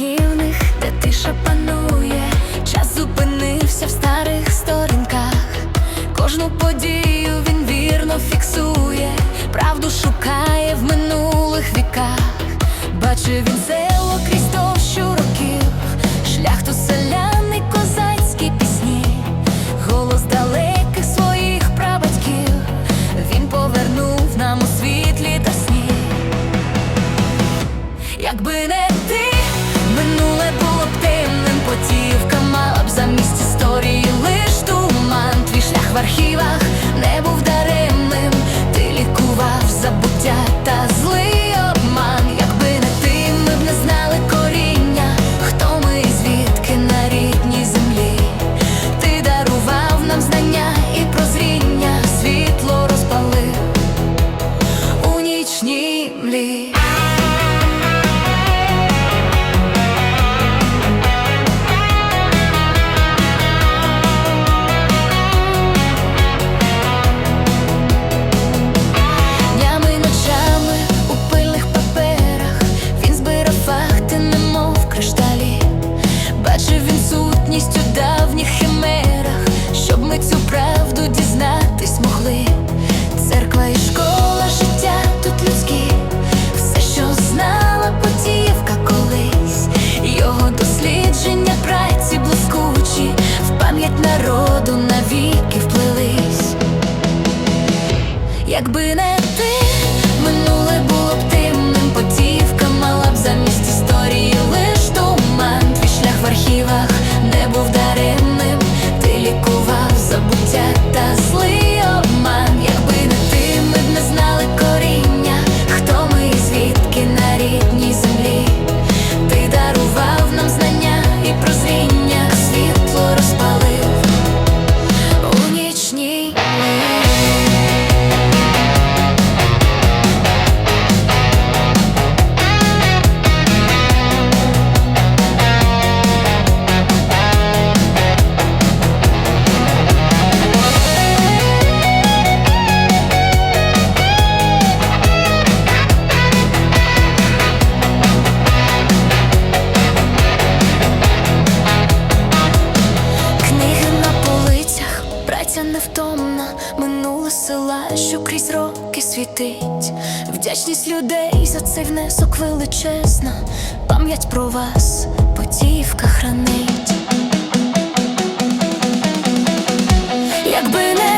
Які в них де тиша панує? архівах не був даремним, ти лікував забуття та злий обман, якби не ти, ми б не знали коріння, хто ми звідки на рідній землі. Ти дарував нам знання і прозріння, світло розпалив у нічній млі. спаду навіки вплились, якби не. праця невтомна, минула села, що крізь роки світить. Вдячність людей за цей внесок величезна. Пам'ять про вас, потівка хранить. Якби не